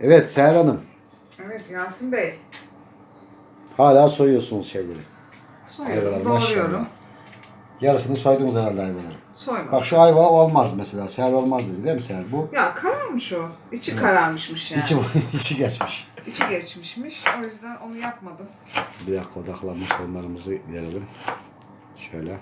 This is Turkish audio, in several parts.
Evet Seher Hanım. Evet Yasin Bey. Hala soyuyorsunuz şeyleri. Soyuyorum, doğruyorum. Yarısını soydunuz herhalde ayvaları. Soyma. Bak şu ayva olmaz mesela. Seher olmaz dedi değil mi Seher? Bu Ya kararmış o. İçi kararmışmış yani. içi, içi geçmiş. İçi geçmişmiş. O yüzden onu yapmadım. Bir dakika odaklanma sorunlarımızı giderelim. Şöyle.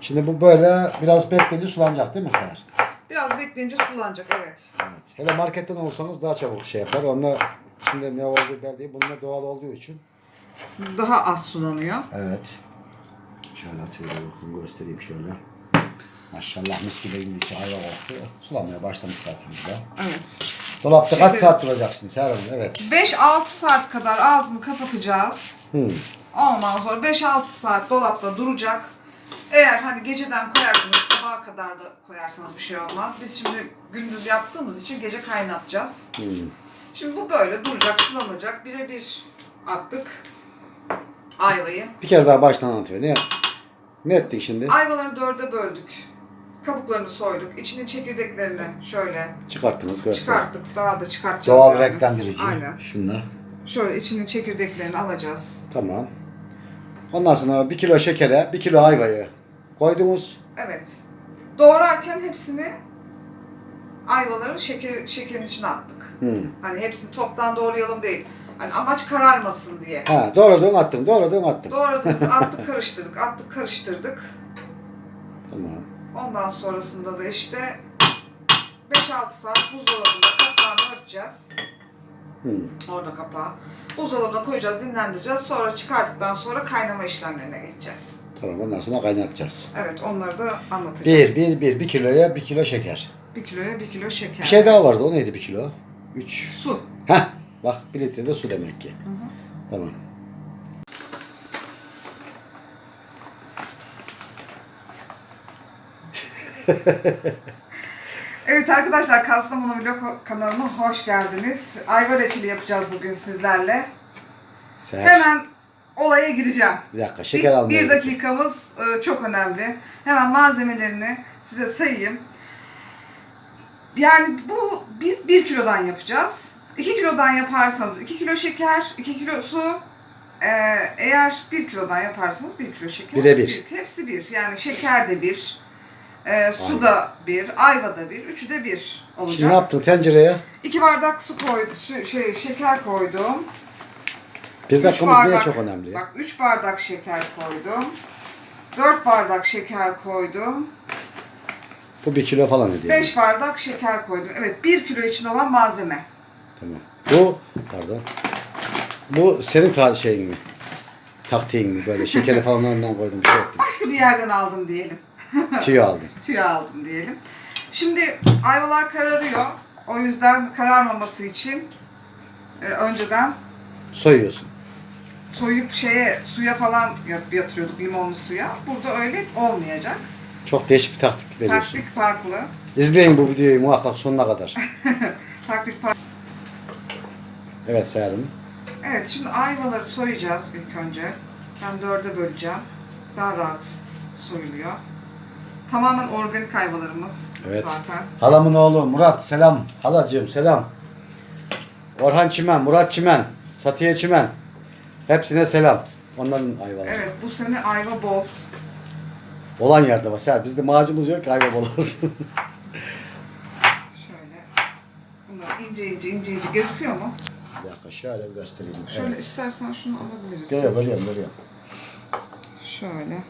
Şimdi bu böyle biraz bekleyince sulanacak değil mi Seher? Biraz bekleyince sulanacak evet. Evet. Hele marketten olsanız daha çabuk şey yapar. Onunla içinde ne olduğu belli değil. Bununla doğal olduğu için. Daha az sulanıyor. Evet. Şöyle atıyorum bakın göstereyim şöyle. Maşallah mis gibi içi ayva koktu. Sulamaya başlamış zaten burada. Evet. Dolapta kaç Şimdi- saat duracaksın Seher Hanım? Evet. 5-6 saat kadar ağzını kapatacağız. Hmm. Ondan sonra 5-6 saat dolapta duracak. Eğer hani geceden koyarsanız sabaha kadar da koyarsanız bir şey olmaz. Biz şimdi gündüz yaptığımız için gece kaynatacağız. Hmm. Şimdi bu böyle duracak, sulanacak. Birebir attık ayvayı. Bir kere daha baştan anlatıyor. Ne, ne ettik şimdi? Ayvaları dörde böldük. Kabuklarını soyduk. İçinin çekirdeklerini şöyle Çıkarttınız göster. çıkarttık. Daha da çıkartacağız. Doğal yani. renklendirici. Aynen. Şunlar. Şöyle içinin çekirdeklerini alacağız. Tamam. Ondan sonra bir kilo şekere, bir kilo ayvayı koydunuz. Evet. Doğrarken hepsini ayvaları şeker, şekerin içine attık. Hmm. Hani hepsini toptan doğrayalım değil. Hani amaç kararmasın diye. Ha, doğradın attın, doğradın attın. Doğradığımız attık karıştırdık, attık karıştırdık. Tamam. Ondan sonrasında da işte 5-6 saat buzdolabında kapağını örteceğiz. Hmm. Orada kapağı. Buzdolabına koyacağız, dinlendireceğiz. Sonra çıkarttıktan sonra kaynama işlemlerine geçeceğiz. Tamam ondan sonra kaynatacağız. Evet onları da anlatacağım. Bir, bir, bir, bir kiloya bir kilo şeker. Bir kiloya bir kilo şeker. Bir şey daha vardı o neydi bir kilo? Üç. Su. Heh, bak bir litre de su demek ki. Tamam. Evet arkadaşlar Kastamonu Vlog kanalıma hoş geldiniz. Ayva reçeli yapacağız bugün sizlerle. Seher. Hemen olaya gireceğim. Bir dakika şeker bir, almaya bir dakikamız e, çok önemli. Hemen malzemelerini size sayayım. Yani bu biz 1 kilodan yapacağız. 2 kilodan yaparsanız 2 kilo şeker, 2 kilo su. E, eğer 1 kilodan yaparsanız 1 kilo şeker. Bire bir. Hepsi bir. Yani şeker de bir. e, su da bir, ayva da bir, üçü de bir olacak. Şimdi ne yaptın tencereye? 2 bardak su koydum, şey, şeker koydum. Bir dakikamız niye bardak- çok önemli? Bak 3 bardak şeker koydum. 4 bardak şeker koydum. Bu bir kilo falan ediyor. 5 bardak şeker koydum. Evet 1 kilo için olan malzeme. Tamam. Bu, pardon. Bu senin ta şeyin mi? Taktiğin mi? Böyle şekeri falan ondan koydum bir şey ettim. Başka bir yerden aldım diyelim. Tüy aldın. Tüy aldım diyelim. Şimdi ayvalar kararıyor. O yüzden kararmaması için e, önceden Soyuyorsun. Soyup şeye suya falan yat- yatırıyorduk limonlu suya. Burada öyle olmayacak. Çok değişik bir taktik veriyorsun. Taktik farklı. İzleyin bu videoyu muhakkak sonuna kadar. Taktik farklı. Evet Hanım. Evet şimdi ayvaları soyacağız ilk önce. Ben dörde böleceğim. Daha rahat soyuluyor. Tamamen organik ayvalarımız Evet. zaten. Halamın oğlu Murat selam. Halacığım selam. Orhan Çimen, Murat Çimen, Satiye Çimen. Hepsine selam. Onların ayvaları. Evet bu sene ayva bol. Olan yerde var. Bizde macımız yok ki ayva bol olsun. Şöyle. Bunlar ince ince ince ince gözüküyor mu? bir dakika şöyle bir göstereyim. Şöyle Evet. istersen şunu alabiliriz. Görüyorum, görüyorum, görüyorum. Şöyle.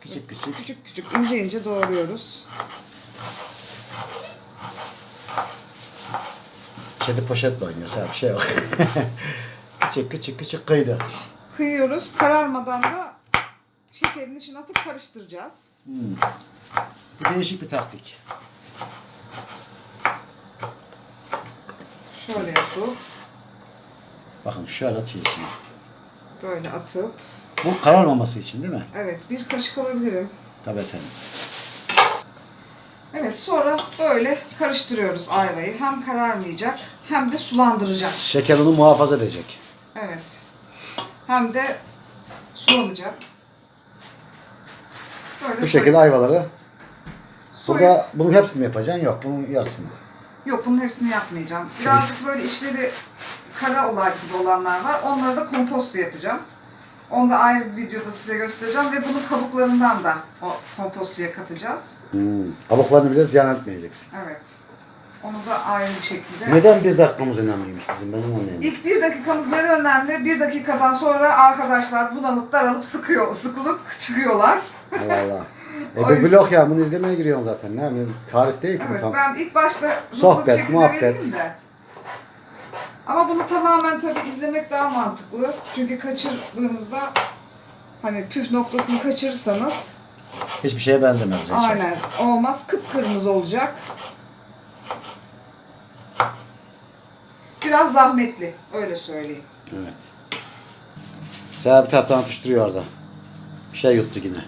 Küçük küçük. Küçük küçük ince ince doğruyoruz. Kedi poşetle oynuyor. Seher bir şey yok. küçük küçük küçük kıydı. Kıyıyoruz. Kararmadan da şekerin içine atıp karıştıracağız. Hmm. Bu değişik bir taktik. Şöyle yapıp Bakın şöyle atıyor içine. böyle atıp Bu kararmaması için değil mi? evet bir kaşık alabilirim. Tabii efendim. Evet sonra böyle karıştırıyoruz ayvayı. Hem kararmayacak hem de sulandıracak. Şeker onu muhafaza edecek. Evet. Hem de sulanacak. Böyle Bu şekilde ayvaları. soyup- Burada bunun hepsini mi yapacaksın? Yok bunun yarısını. Yok bunun hepsini yapmayacağım. Birazcık böyle işleri kara olay gibi olanlar var. Onları da komposto yapacağım. Onu da ayrı bir videoda size göstereceğim ve bunun kabuklarından da o kompostoya katacağız. Hmm. Kabuklarını bile ziyan etmeyeceksin. Evet. Onu da ayrı bir şekilde. Neden bir dakikamız önemliymiş bizim benim anlayayım. İlk bir dakikamız neden önemli? Bir dakikadan sonra arkadaşlar bunalıp daralıp sıkıyor, sıkılıp çıkıyorlar. Allah Allah. E bu yüzden- vlog ya bunu izlemeye giriyorsun zaten. Ne yapayım? Tarif değil ki bu Evet, tam. ben ilk başta Sohbet, muhabbet. de. Ama bunu tamamen tabii izlemek daha mantıklı. Çünkü kaçırdığınızda hani püf noktasını kaçırırsanız Hiçbir şeye benzemez reçel. aynen olmaz. Kıpkırmızı olacak. Biraz zahmetli. Öyle söyleyeyim. Evet. Seher bir taraftan atıştırıyor orada. Bir şey yuttu yine.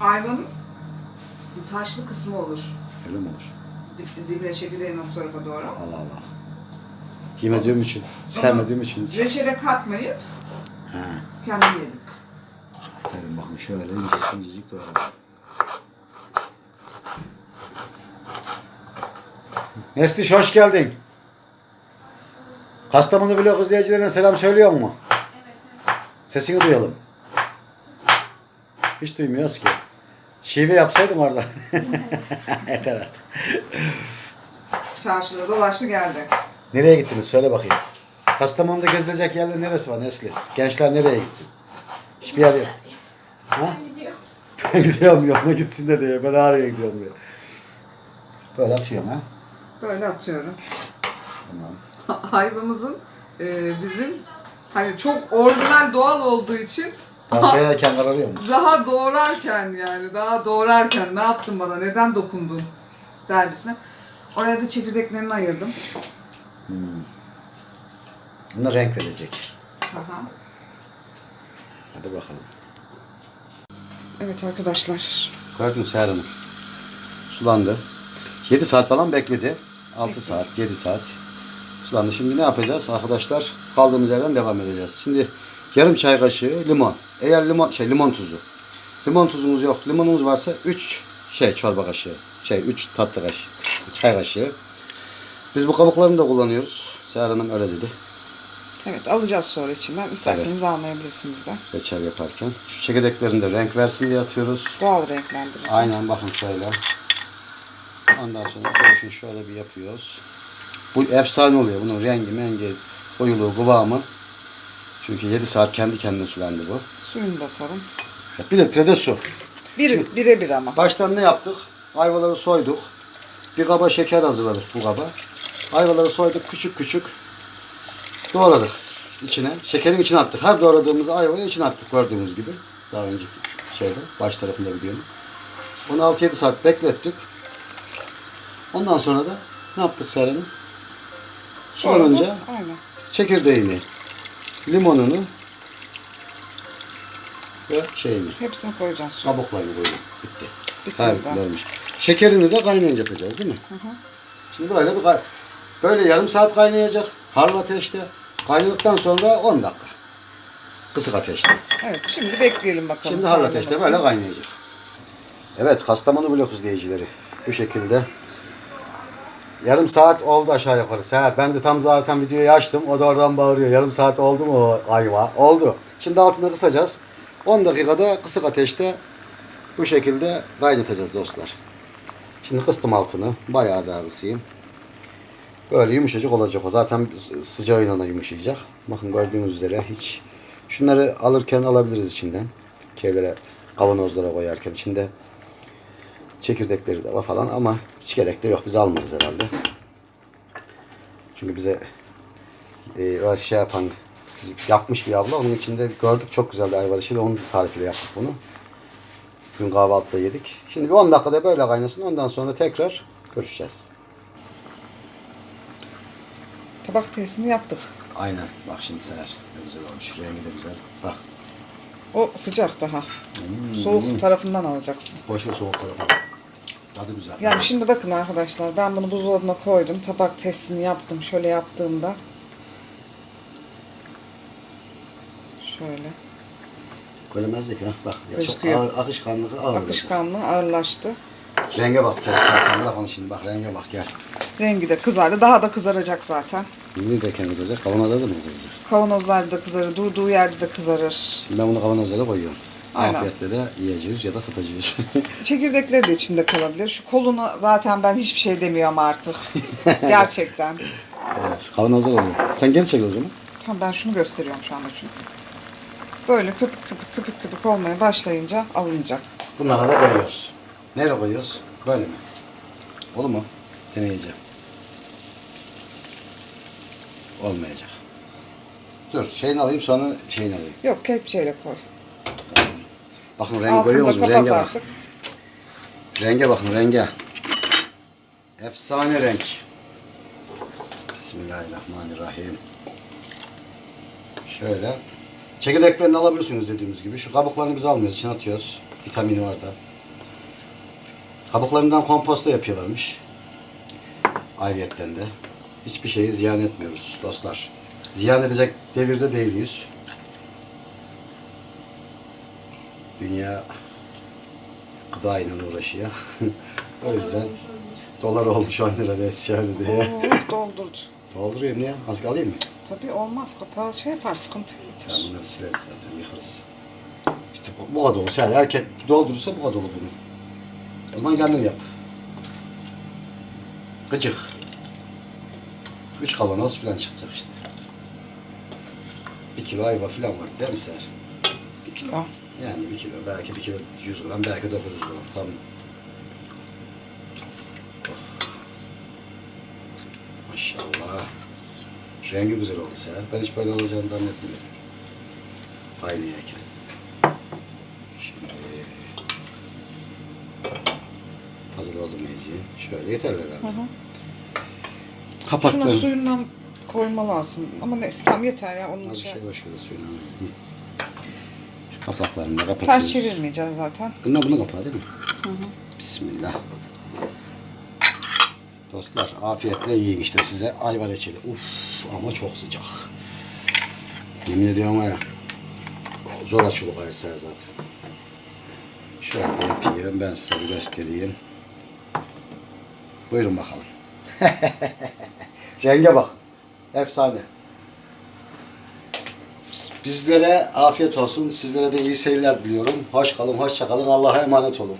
Ayvanın taşlı kısmı olur. Öyle mi olur? Dip, dibine çekirdeğin o tarafa doğru. Allah Allah. Yemediğim için, sevmediğim için. hiç. Reçele katmayıp Ha. kendim yedim. Tabii bakın şöyle incecik incecik doğradım. Nesliş hoş geldin. Kastamonu vlog izleyicilerine selam söylüyor mu? Sesini duyalım. Hiç duymuyoruz ki. Şive yapsaydım orada. Yeter artık. Çarşıda dolaştı geldi. Nereye gittiniz söyle bakayım. Kastamonu'da gezilecek yerler neresi var Nesli? Gençler nereye gitsin? Hiçbir yer yok. Ha? Ben gidiyorum yoluna gitsin de diye. Ben araya gidiyorum diye. Böyle atıyorum ha. Böyle atıyorum. Tamam. Hayvanımızın e, bizim hani çok orijinal doğal olduğu için Tavsiye ederken kararıyor mu? daha doğrarken yani daha doğrarken ne yaptın bana neden dokundun dercesine. Oraya da çekirdeklerini ayırdım. Buna renk verecek. Aha. Hadi bakalım. Evet arkadaşlar. Gördün Seher Hanım. Sulandı. 7 saat falan bekledi. 6 Bekledi. saat, 7 saat. Sulandı. Şimdi ne yapacağız arkadaşlar? Kaldığımız yerden devam edeceğiz. Şimdi yarım çay kaşığı limon. Eğer limon şey limon tuzu. Limon tuzumuz yok. Limonumuz varsa 3 şey çorba kaşığı. Şey 3 tatlı kaşığı. Çay kaşığı. Biz bu kabuklarını da kullanıyoruz. Seher Hanım öyle dedi. Evet alacağız sonra içinden. İsterseniz almayabilirsiniz de. Reçel yaparken. Şu çekirdeklerini de renk versin diye atıyoruz. Doğal renklendirici. Aynen bakın şöyle. Ondan sonra şöyle bir yapıyoruz. Bu efsane oluyor. Bunun rengi, mengi, koyuluğu, kıvamı. Çünkü 7 saat kendi kendine sulandı bu. Suyunu da atalım. Bir litre de su. Bir, birebir ama. Baştan ne yaptık? Ayvaları soyduk. Bir kaba şeker hazırladık bu kaba. Ayvaları soyduk küçük küçük. Doğradık içine. Şekerin içine attık. Her doğradığımız ayvayı içine attık gördüğünüz gibi. Daha önceki şeyde baş tarafında videonun. Onu 6-7 saat beklettik. Ondan sonra da ne yaptık Seren'im? Aynen. çekirdeğini, limonunu ve şeyini, Hepsini koyacağız suya. kabuklarını koyduk. Bitti. Bir kere daha. Şekerini de kaynayınca yapacağız değil mi? Hı hı. Şimdi böyle bir kay- böyle yarım saat kaynayacak. Harlı ateşte. Kaynadıktan sonra 10 dakika. Kısık ateşte. Evet şimdi bekleyelim bakalım. Şimdi harlı ateşte kaynamasını. böyle kaynayacak. Evet Kastamonu blok izleyicileri. Bu şekilde. Yarım saat oldu aşağı yukarı. Seher. Ben de tam zaten videoyu açtım. O da oradan bağırıyor. Yarım saat oldu mu o ayva? Oldu. Şimdi altını kısacağız. 10 dakikada kısık ateşte bu şekilde kaynatacağız dostlar. Şimdi kıstım altını. Bayağı da kısayım. Böyle yumuşacık olacak o. Zaten sı- sıcağıyla da yumuşayacak. Bakın gördüğünüz üzere hiç. Şunları alırken alabiliriz içinden. Şeylere kavanozlara koyarken içinde çekirdekleri de var falan ama hiç gerek de yok. Biz almayız herhalde. Çünkü bize e, şey yapan yapmış bir abla. Onun içinde gördük çok güzeldi ayvalı şeyle. Onun tarifiyle yaptık bunu. Bugün kahvaltıda yedik. Şimdi bir 10 dakikada böyle kaynasın. Ondan sonra tekrar görüşeceğiz. Tabak testini yaptık. Aynen. Bak şimdi seher. Ne güzel olmuş. Rengi de güzel. Bak. O sıcak daha. Hmm. Soğuk tarafından alacaksın. Boş soğuk tarafa. Tadı güzel. Yani şimdi bakın arkadaşlar ben bunu buzdolabına koydum. Tabak testini yaptım. Şöyle yaptığımda şöyle Göremezdik ha. Bak. Ya çok Gözüküyor. ağır, akışkanlığı ağır. akışkanlı ağırlaştı. Renge bak gel sen, sen bırak onu şimdi bak renge bak gel. Rengi de kızardı. Daha da kızaracak zaten. Şimdi de kendi kızacak kavanozlarda da mı kızacak? Kavanozlarda da kızarır. Durduğu yerde de kızarır. Şimdi ben bunu kavanozlara koyuyorum. Aynen. Afiyetle de yiyeceğiz ya da satacağız. Çekirdekleri de içinde kalabilir. Şu koluna zaten ben hiçbir şey demiyorum artık. Gerçekten. evet, kavanozlar oluyor. Sen geri çek o zaman. Tamam ben şunu gösteriyorum şu anda çünkü. Böyle köpük köpük köpük köpük olmaya başlayınca alınacak. Bunlara da koyuyoruz. Nereye koyuyoruz? Böyle mi? Olur mu? Deneyeceğim. Olmayacak. Dur şeyini alayım sonra şeyini alayım. Yok kepçeyle koy. Bakın rengi görüyor musunuz? Renge bak. artık. Renge bakın renge. Efsane renk. Bismillahirrahmanirrahim. Şöyle. Çekirdeklerini alabilirsiniz dediğimiz gibi. Şu kabuklarını biz almıyoruz. içine atıyoruz. Vitamini var da. Kabuklarından komposta yapıyorlarmış. Ayrıyetten de. Hiçbir şeyi ziyan etmiyoruz dostlar. Ziyan edecek devirde değiliz. Dünya gıda ile uğraşıyor. o yüzden dolar olmuş 10 lira şöyle diye. Oo, doldurdu. Dolduruyorum ya. Az alayım mı? Tabii olmaz. Kapağı şey yapar, sıkıntı Tamam getirir. bunları sileriz zaten yıkarız. İşte bu, bu kadar olur. Yani erkek doldurursa bu kadar olur bunu. O zaman kendin yap. Gıcık. Üç kavanoz falan çıkacak işte. Bir kilo ayva falan var değil mi Seher? Bir kilo. Yani bir kilo, belki bir kilo 100 gram, belki 900 gram. Tam. Oh. Maşallah. Rengi güzel oldu Seher. Ben hiç böyle olacağını zannetmiyorum. Aynı yeken. Şimdi fazla doldurmayacağım. Şöyle yeter herhalde. Hı hı. Kapat Şuna suyundan koyma lazım. Ama neyse tamam yeter ya. Onun Az bir şey. şey var şöyle suyunu alayım. Kapaklarını da kapatıyoruz. Ters çevirmeyeceğiz zaten. Bunlar bunun kapağı değil mi? Hı hı. Bismillah. Dostlar afiyetle yiyin işte size ayva reçeli. Uf ama çok sıcak. Yemin ediyorum ya. Zor açılıyor kayser zaten. Şöyle yapayım ben size göstereyim. Buyurun bakalım. Renge bak. Efsane. Bizlere afiyet olsun. Sizlere de iyi seyirler diliyorum. Hoş kalın, hoşça kalın. Allah'a emanet olun.